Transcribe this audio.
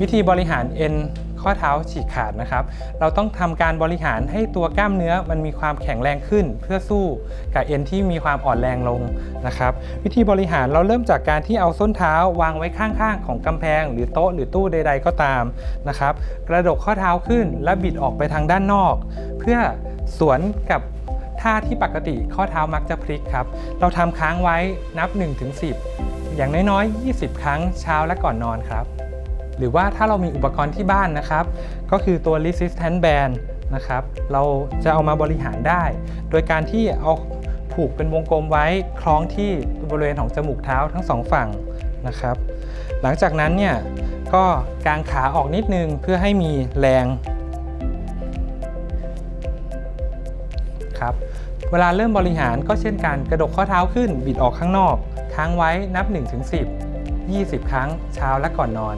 วิธีบริหารเอ็นข้อเท้าฉีกขาดนะครับ เราต้องทำการบริหารให้ตัวกล้ามเนื้อมันมีความแข็งแรงขึ้น เพื่อสู้กับเอ็นที่มีความอ่อนแรงลงนะครับ วิธีบริหารเราเริ่มจากการที่เอาส้นเท้าวางไว้ข้างๆ ของกำแพง หรือโต๊ะหรือตู้ใด ๆ ก็ตามนะครับ กระดกข้อเท้าขึ้นและบิดออกไปทางด้านนอก เพื่อสวนกับท่าที่ปกติข้อเท้ามักจะพลิกครับ เราทำค้างไว้นับ 1-10 อย่างน้อยๆ 20 ครั้งเช้าและก่อนนอนครับ หรือว่าถ้าเรามีอุปกรณ์ที่บ้านนะครับ ก็คือตัว resistance band นะครับ เราจะเอามาบริหารได้ โดยการที่เอาผูกเป็นวงกลมไว้คล้องที่บริเวณของจมูกเท้าทั้งสองฝั่งนะครับ หลังจากนั้นเนี่ยก็กางขาออกนิดนึงเพื่อให้มีแรงครับเวลาเริ่มบริหารก็เช่นการกระดกข้อเท้าขึ้นบิดออกข้างนอก ค้างไว้นับ 1-10 20 ครั้งเช้าและก่อนนอน